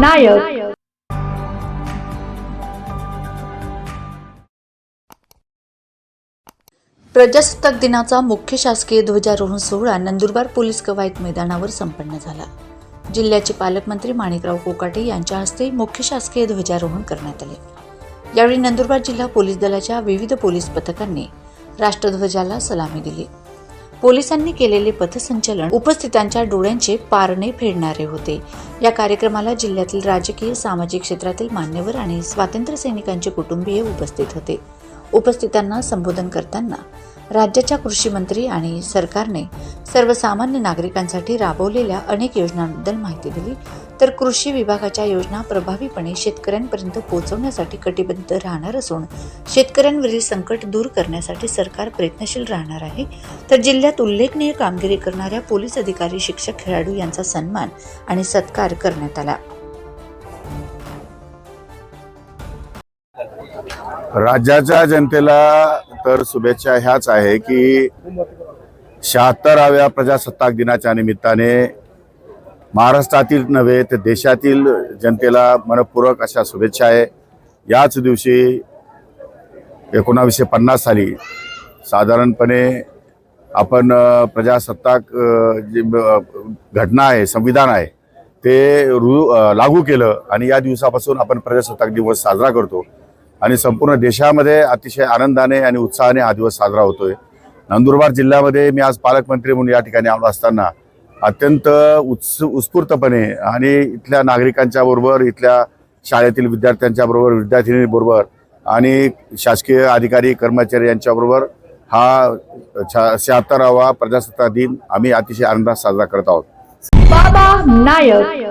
नायक. प्रजासत्ताक दिनाचा मुख्य शासकीय ध्वजारोहण सोहळा नंदुरबार पोलीस कवायत मैदानावर संपन्न झाला. जिल्ह्याचे पालकमंत्री माणिकराव कोकाटे यांच्या हस्ते मुख्य शासकीय ध्वजारोहण करण्यात आले. यावेळी नंदुरबार जिल्हा पोलीस दलाच्या विविध पोलीस पथकांनी राष्ट्रध्वजाला सलामी दिली. पोलिसांनी केलेले पथसंचलन उपस्थितांच्या डोळ्यांचे पारणे फेडणारे होते. या कार्यक्रमाला जिल्ह्यातील राजकीय सामाजिक क्षेत्रातील मान्यवर आणि स्वातंत्र्य सैनिकांचे कुटुंबीय उपस्थित होते. उपस्थितांना संबोधन करताना राज्याच्या कृषी मंत्री आणि सरकारने सर्वसामान्य नागरिकांसाठी राबवलेल्या अनेक योजनांबद्दल माहिती दिली तर कृषी विभागाच्या योजना प्रभावीपणे शेतकऱ्यांपर्यंत पोहोचवण्यासाठी कटिबद्ध राहणार असून शेतकऱ्यांवरील संकट दूर करण्यासाठी सरकार प्रयत्नशील राहणार आहे. तर जिल्ह्यात उल्लेखनीय कामगिरी करणाऱ्या पोलीस अधिकारी शिक्षक खेळाडू यांचा सन्मान आणि सत्कार करण्यात आला. राज्याच्या जनतेला तर शुभेच्छा ह्याच आहे की शहात्तराव्या प्रजासत्ताक दिनाच्या निमित्ताने महाराष्ट्रातील नव्हे तर देशातील जनतेला मनपूर्वक अशा शुभेच्छा आहे. याच दिवशी एकोणावीसशे पन्नास साली साधारणपणे आपण प्रजासत्ताक जी घटना आहे संविधान आहे ते रु लागू केलं आणि या दिवसापासून आपण प्रजासत्ताक दिवस साजरा करतो. आणि संपूर्ण देशामध्ये अतिशय आनंदाने आणि उत्साहाने हा दिवस साजरा होतोय. नंदुरबार जिल्ह्यामध्ये मी आज पालकमंत्री म्हणून या ठिकाणी आलो असताना अत्यंत उत्स उत्स्फूर्तपणे आणि इथल्या नागरिकांच्या बरोबर इथल्या शाळेतील विद्यार्थ्यांच्या बरोबर विद्यार्थिनीबरोबर आणि शासकीय अधिकारी कर्मचारी यांच्याबरोबर हा छा शहात्तरावा प्रजासत्ताक दिन आम्ही अतिशय आनंदात साजरा करत आहोत. बाबा नायक.